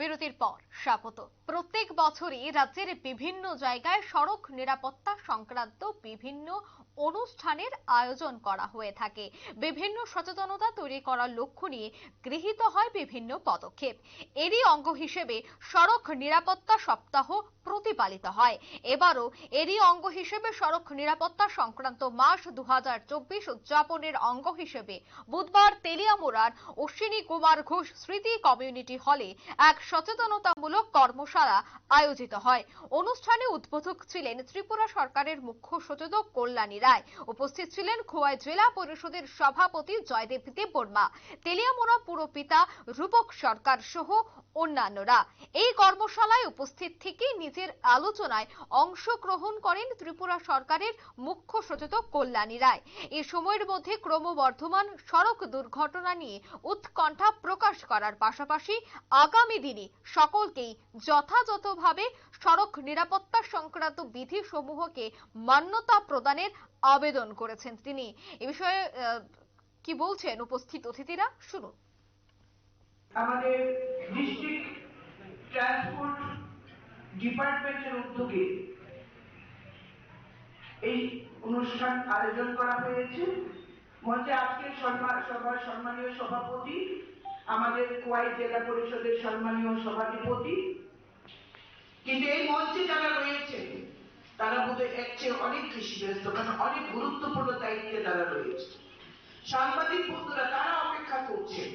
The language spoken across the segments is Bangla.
বিরতির পর স্বাগত। প্রত্যেক বছরই রাজ্যের বিভিন্ন জায়গায় সড়ক নিরাপত্তা সংক্রান্ত বিভিন্ন অনুষ্ঠানের আয়োজন করা হয়ে থাকে। বিভিন্ন সচেতনতা তৈরি করার লক্ষ্য নিয়ে গৃহীত হয় বিভিন্ন পদক্ষেপ। এরই অঙ্গ হিসেবে সড়ক নিরাপত্তা সপ্তাহ প্রতিপালিত হয়। এবারও এরই অঙ্গ হিসেবে সড়ক নিরাপত্তা সংক্রান্ত মাস দু হাজার চব্বিশ উদযাপনের অঙ্গ হিসেবে বুধবার তেলিয়ামুড়ার অশ্বিনী কুমার ঘোষ স্মৃতি কমিউনিটি হলে এক সচেতনতামূলক কর্মশালা আয়োজিত হয়। অনুষ্ঠানে উদ্বোধক ছিলেন ত্রিপুরা সরকারের মুখ্য সচেতক কল্যাণী রায়। উপস্থিত ছিলেন খোয়াই জেলা পরিষদের সভাপতি জয়দেব দেববর্মা, তেলিয়ামুড়া পুরপিতা রূপক সরকার সহ অন্যান্যরা। এই কর্মশালায় উপস্থিত থেকে নিজের আলোচনায় অংশগ্রহণ করেন ত্রিপুরা সরকারের মুখ্য সচেতক কল্যাণী রায়। এ সময়ের মধ্যে ক্রমবর্ধমান সড়ক দুর্ঘটনা নিয়ে উৎকণ্ঠা প্রকাশ করার পাশাপাশি আগামী দিনে সকলকেই যথাযথভাবে সড়ক নিরাপত্তা সংক্রান্ত বিধি সমূহকে মান্যতা প্রদানের আবেদন করেছেন তিনি। এ বিষয়ে কি বলছেন উপস্থিত অতিথিরা? শুনুন। আমাদের ডিস্ট্রিক্ট ট্রান্সপোর্ট ডিপার্টমেন্টের উদ্যোগে এই অনুষ্ঠান আয়োজন করা হয়েছে। মঞ্চে আজকে সভার সম্মানীয় সভাপতি আমাদের কোয়াই জেলা পরিষদের সম্মানীয় সভাধিপতি। কিন্তু এই মঞ্চে যারা রয়েছে, তারা বোধহয় এর চেয়ে অনেক বেশি ব্যস্ত, কারণ অনেক গুরুত্বপূর্ণ দায়িত্বে তারা রয়েছে। সাংবাদিক বন্ধুরা, তারা অপেক্ষা করছেন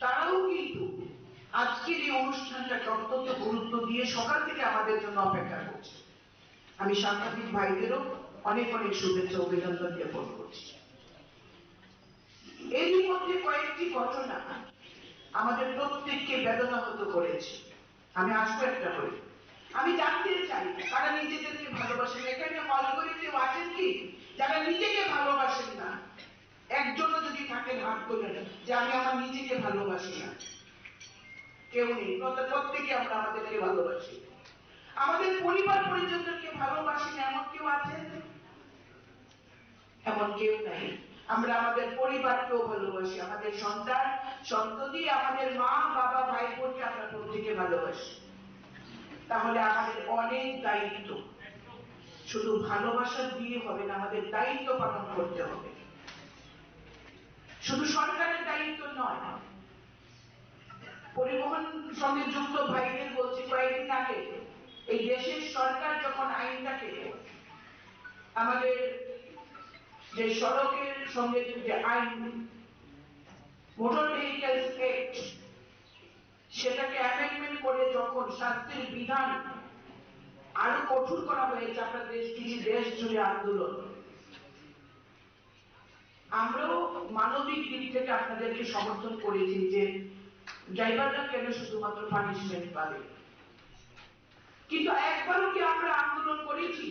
তারাও কিন্তু আজকের এই অনুষ্ঠানটাকে অত্যন্ত গুরুত্ব দিয়ে সকাল থেকে আমাদের জন্য অপেক্ষা করছে। আমি সাংবাদিক ভাইদেরও অনেক অনেক শুভেচ্ছা, অভিনন্দন জ্ঞাপন করছি। এরই মধ্যে কয়েকটি ঘটনা আমাদের প্রত্যেককে বেদনাহত করেছে। আমি আসব একটা করে। আমি জানতে চাই, তারা নিজেদেরকে ভালোবাসেন এখানে হল করে কেউ আছেন কি? যারা নিজেকে ভালোবাসেন না, একজনও যদি থাকেন হাত তোলেন যে আমি আমার নিজেকে ভালোবাসি না। কেউ নেই। প্রত্যেকে আমরা আমাদেরকে ভালোবাসি। আমাদের পরিবার পরিজনদেরকে ভালোবাসি না এমন কেউ আছেন? এমন কেউ নাই। আমরা আমাদের পরিবারকেও ভালোবাসি, আমাদের সন্তান, সন্ততি, আমাদের মা, বাবা ভাই বোনকে আমরা প্রত্যেকে ভালোবাসি। তাহলে আমাদের অনেক দায়িত্ব। শুধু ভালোবাসা দিয়ে হবে না, আমাদের দায়িত্ব পালন করতে হবে। শুধু সরকারের দায়িত্ব নয়, পরিবহন সঙ্গে যুক্ত ভাইদের বলছি, কয়েকদিন আগে এই দেশের সরকার যখন আইনটাকে আমাদের যে সড়কের সঙ্গে যে আইন মোটর ভেহিকেলস সেটাকে অ্যামেন্ডমেন্ট করে যখন শাস্তির বিধান আরও কঠোর করা হয়েছে দেশ কিছু দেশ জুড়ে আন্দোলন। আমরাও মানবিক দিক থেকে আপনাদেরকে সমর্থন করেছি যে ড্রাইভাররা কেন শুধুমাত্র পানিশমেন্ট পাবে? কিন্তু একবারও কি আমরা আন্দোলন করেছি?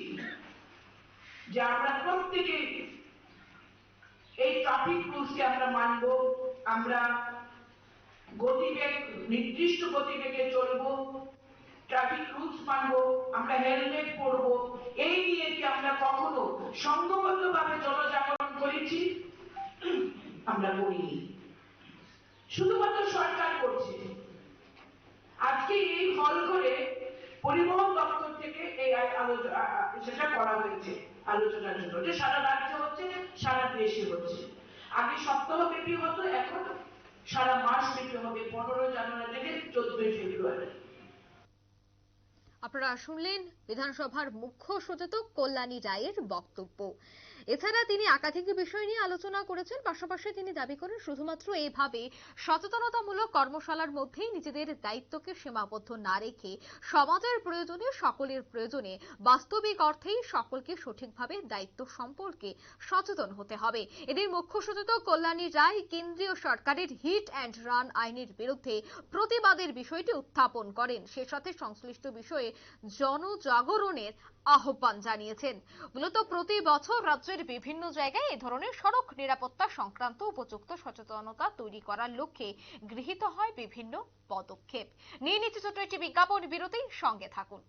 যে আমরা প্রত্যেকে এই ট্রাফিক রুলসকে আমরা মানব, আমরা গতিবেগ, নির্দিষ্ট গতিবেগে চলবো ট্রাফিক রুলস মানবো, আমরা হেলমেট পরবো, এই নিয়ে কি আমরা কখনো সংঘবদ্ধ ভাবে জনজাগরণ করেছি? আমরা করিনি। শুধুমাত্র সরকার করছে। আজকে এই হল করে পরিবহন দপ্তর সেটা করা হয়েছে, আলোচনার জন্য। যে সারা হচ্ছে সারা দেশে হচ্ছে। আগে হতো, এখন সারা মাস ব্যাপী হবে। পনেরো জানুয়ারি থেকে চোদ্দই ফেব্রুয়ারি। আপনারা শুনলেন বিধানসভার মুখ্য সচেতক কল্যাণী রায়ের বক্তব্য। এছাড়া তিনি একাধিক বিষয় নিয়ে আলোচনা করেছেন, পাশাপাশি তিনি দাবি করেন শুধুমাত্র এইভাবে সচেতনতামূলক কর্মশালার মধ্যেই নিজেদের দায়িত্বকে সীমাবদ্ধ না রেখে সমাজের প্রয়োজনে, সকলের প্রয়োজনে বাস্তবিক অর্থেই সকলকে সঠিকভাবে দায়িত্ব সম্পর্কে সচেতন হতে হবে। এদের মুখ্য সচেতক কল্যাণী রায় কেন্দ্রীয় সরকারের হিট অ্যান্ড রান আইনের বিরুদ্ধে প্রতিবাদের বিষয়টি উত্থাপন করেন। সে সাথে সংশ্লিষ্ট বিষয়ে জনজাগরণের আহ্বান জানিয়েছেন। মূলত প্রতি বছর রাজ্যের বিভিন্ন জায়গায় এ ধরনের সড়ক নিরাপত্তা সংক্রান্ত উপযুক্ত সচেতনতা তৈরি করার লক্ষ্যে গৃহীত হয় বিভিন্ন পদক্ষেপ। নিয়ে নিচ্ছে ছোট্ট একটি বিজ্ঞাপন বিরতি সঙ্গে থাকুন।